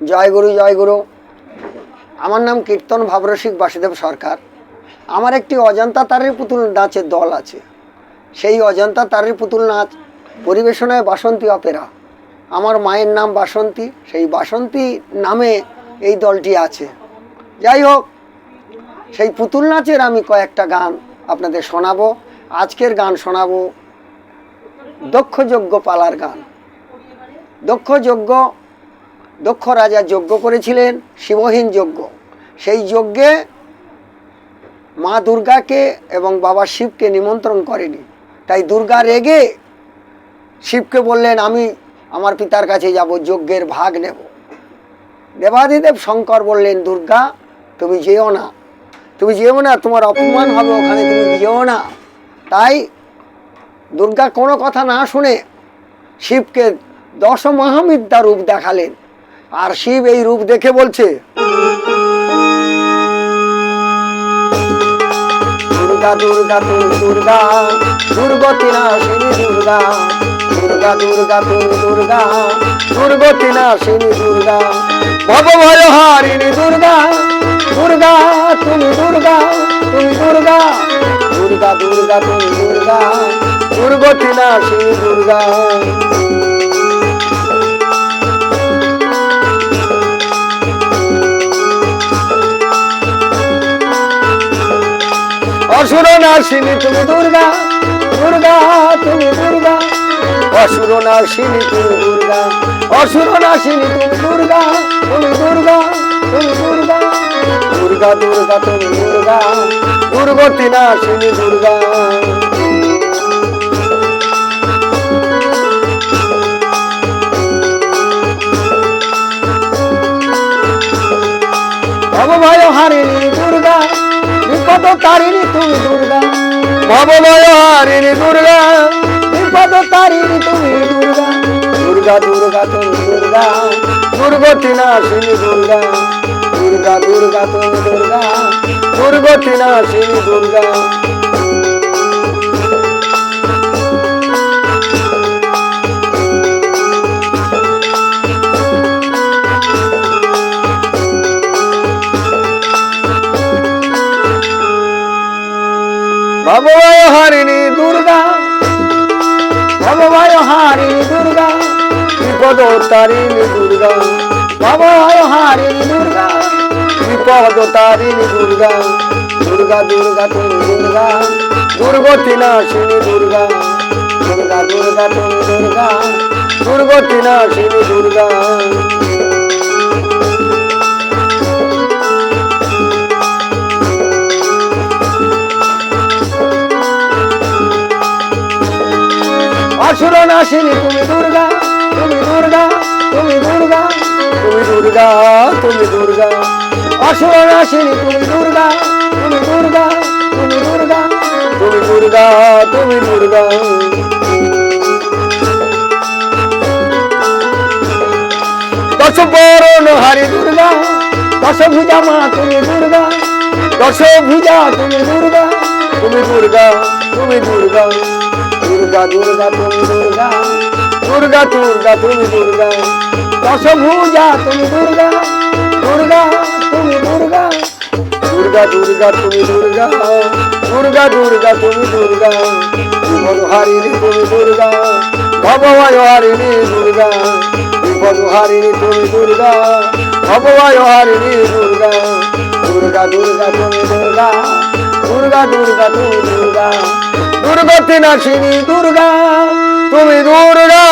জয় গুরু জয় গুরু। আমার নাম কীর্তন ভাবরসিক বাসুদেব সরকার। আমার একটি অজন্তা তারের পুতুল নাচের দল আছে। সেই অজন্তা তারের পুতুল নাচ পরিবেশনায় বাসন্তী অপেরা। আমার মায়ের নাম বাসন্তী, সেই বাসন্তী নামে এই দলটি আছে। যাই হোক, সেই পুতুল নাচের আমি কয়েকটা গান আপনাদের শোনাবো। আজকের গান শোনাবো দক্ষযজ্ঞ পালার গান। দক্ষযজ্ঞ দক্ষ রাজা যজ্ঞ করেছিলেন, শিবহীন যজ্ঞ। সেই যজ্ঞে মা দুর্গাকে এবং বাবা শিবকে নিমন্ত্রণ করেনি। তাই দুর্গা রেগে শিবকে বললেন, আমি আমার পিতার কাছে যাব, যজ্ঞের ভাগ নেব। দেবাদিদেব শঙ্কর বললেন, দুর্গা, তুমি যেও না। তুমি যেও না, তোমার অপমান হবে ওখানে, তুমি যেও না। তাই দুর্গা কোনো কথা না শুনে শিবকে দশ মহাবিদ্যা রূপ দেখালেন। আর শিব এই রূপ দেখে বলছে, দুর্গা দুর্গা তুমি দুর্গা দুর্গতি নাশিনী দুর্গা দুর্গা দুর্গা তুমি দুর্গা দুর্গতি নাশিনী দুর্গা ভব ভয় হারিণী দুর্গা দুর্গা তুমি দুর্গা তুমি দুর্গা দুর্গা দুর্গা তুমি দুর্গা দুর্গতি নাশিনী দুর্গা। নাশিনী তুমি দুর্গা দুর্গা, তুমি দুর্গা। অসুর নাশিনী তুমি দুর্গা। অসুর নাশিনী তুমি দুর্গা তুমি দুর্গা তুমি দুর্গা। দুর্গা দুর্গা, তুমি দুর্গা। দুর্গতি নাশিনী দুর্গা। ভবভয় হারিণী, দুর্গা। বিপদ তারিণী তুমি দুর্গা। ভবভয় হারিণী দুর্গা। বিপদ তারিণী তুমি দুর্গা। দুর্গা দুর্গা, তুমি দুর্গা। দুর্গতি নাশিনী দুর্গা। দুর্গা দুর্গা, তুমি দুর্গা। দুর্গতি নাশিনী দুর্গা। ভবভয় হারিণী দুর্গা ভবভয় হারিণী দুর্গা বিপদ তারিণী দুর্গা ভবভয় হারিণী দুর্গা বিপদ তারিণী দুর্গা দুর্গা দুর্গা তুমি দুর্গা, দুর্গতি নাশিনী দুর্গা দুর্গা দুর্গা তুমি দুর্গা, দুর্গতি নাশিনী দুর্গা। অসুর নাশিনী তুমি দুর্গা তুমি দুর্গা তুমি দুর্গা তুমি দুর্গা তুমি দুর্গা অসুর নাশিনী তুমি দুর্গা তুমি দুর্গা তুমি দুর্গা তুমি দুর্গা তুমি দুর্গা দশ বরণ হারি দুর্গা দশ ভুজা মা তুমি দুর্গা দশ ভুজা তুমি দুর্গা তুমি দুর্গা তুমি দুর্গা দুর্গা দুর্গা। তুমি দুর্গা দুর্গা দুর্গা তুমি দুর্গা। দশ ভুজা তুমি দুর্গা। দুর্গা, তুমি দুর্গা। দুর্গা দুর্গা, তুমি দুর্গা। দুর্গা দুর্গা, তুমি দুর্গা। বিপদ হারিণী তুমি দুর্গা। ভবময় হারিণী দুর্গা। বিপদ হারিণী তুমি দুর্গা। ভবময় হারিণী দুর্গা। দুর্গা দুর্গা, তুমি দুর্গা। দুর্গা দুর্গা, তুমি দুর্গা। দুর্গতি নাশিনী দুর্গা তুমি দুর্গা